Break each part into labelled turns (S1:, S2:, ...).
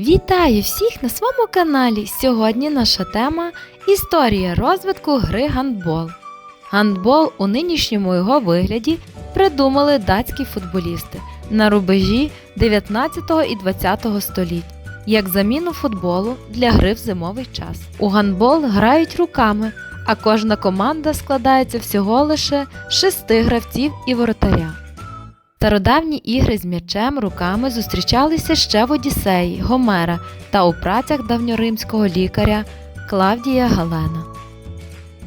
S1: Вітаю всіх на своєму каналі. Сьогодні наша тема Історія розвитку гри гандбол. Гандбол у нинішньому його вигляді придумали датські футболісти на рубежі 19 і 20 століть як заміну футболу для гри в зимовий час. У гандбол грають руками, а кожна команда складається всього лише шести гравців і воротаря. Стародавні ігри з м'ячем руками зустрічалися ще в Одіссеї, Гомера та у працях давньоримського лікаря Клавдія Галена.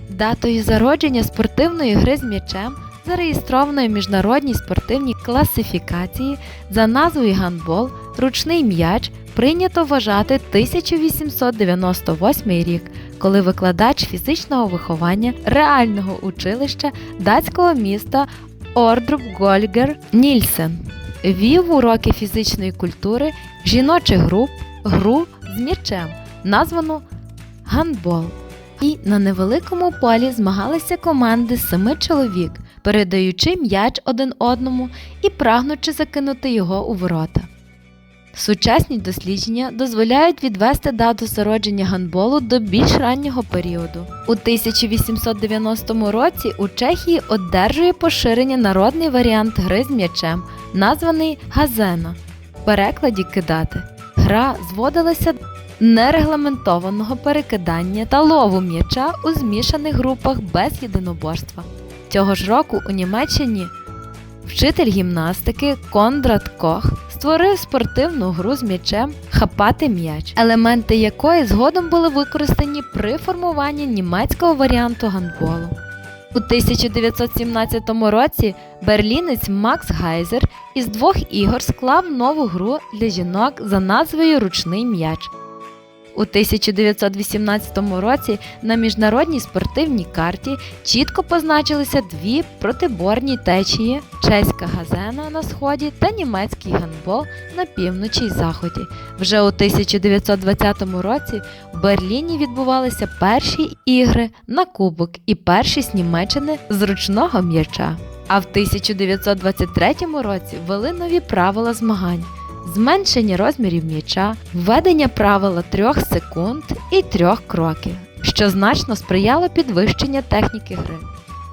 S1: Датою зародження спортивної гри з м'ячем зареєстрованої в міжнародній спортивній класифікації за назвою гандбол ручний м'яч прийнято вважати 1898 рік, коли викладач фізичного виховання реального училища датського міста Ордруб Гольгер Нільсен вів уроки фізичної культури жіночих груп гру з м'ячем, названу гандбол. І на невеликому полі змагалися команди семи чоловік, передаючи м'яч один одному і прагнучи закинути його у ворота. Сучасні дослідження дозволяють відвести дату зародження гандболу до більш раннього періоду. У 1890 році у Чехії одержує поширення народний варіант гри з м'ячем, названий газена, в перекладі кидати. Гра зводилася нерегламентованого перекидання та лову м'яча у змішаних групах без єдиноборства. Цього ж року у Німеччині вчитель гімнастики Кондрат Кох створив спортивну гру з м'ячем хапати м'яч, елементи якої згодом були використані при формуванні німецького варіанту гандболу. У 1917 році берлінець Макс Гайзер із двох ігор склав нову гру для жінок за назвою Ручний м'яч. У 1918 році на міжнародній спортивній карті чітко позначилися дві протиборні течії чеська газена на сході та німецький гандбол на півночі й заході. Вже у 1920 році в Берліні відбувалися перші ігри на кубок і першість Німеччини з ручного м'яча. А в 1923 році ввели нові правила змагань зменшення розмірів м'яча, введення правила трьох секунд і трьох кроків, що значно сприяло підвищенню техніки гри.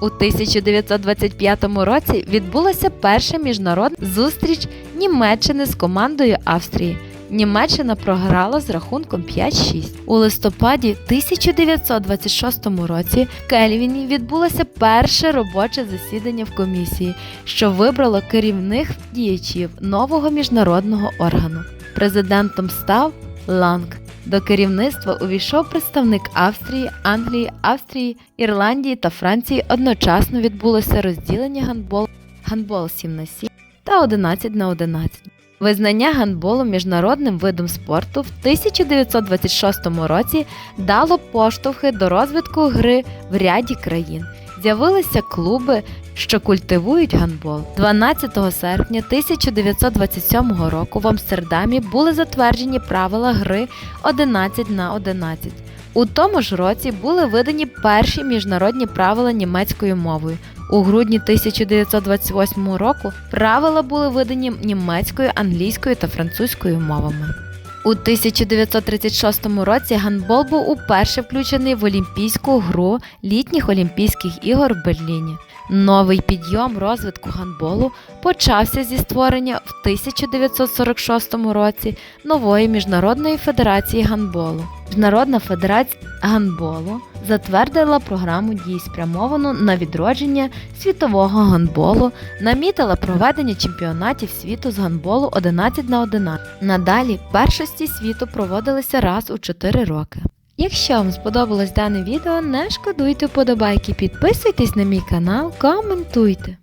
S1: У 1925 році відбулася перша міжнародна зустріч Німеччини з командою Австрії. Німеччина програла з рахунком 5-6. У листопаді 1926 році в Кельвіні відбулося перше робоче засідання в комісії, що вибрало керівних діячів нового міжнародного органу. Президентом став Ланг. До керівництва увійшов представник Австрії, Англії, Австрії, Ірландії та Франції. Одночасно відбулося розділення гандбол, гандбол 7 на 7 та 11 на 11. Визнання гандболу міжнародним видом спорту в 1926 році дало поштовхи до розвитку гри в ряді країн. З'явилися клуби, що культивують гандбол. 12 серпня 1927 року в Амстердамі були затверджені правила гри 11 на 11. У тому ж році були видані перші міжнародні правила німецькою мовою. У грудні 1928 року правила були видані німецькою, англійською та французькою мовами. У 1936 році гандбол був уперше включений в Олімпійську гру літніх Олімпійських ігор в Берліні. Новий підйом розвитку гандболу почався зі створення в 1946 році нової міжнародної федерації гандболу. Міжнародна федерація гандболу затвердила програму дій, спрямовану на відродження світового гандболу, намітила проведення чемпіонатів світу з гандболу 11 на 11. Надалі першості світу проводилися раз у 4 роки. Якщо вам сподобалось дане відео, не шкодуйте вподобайки, підписуйтесь на мій канал, коментуйте.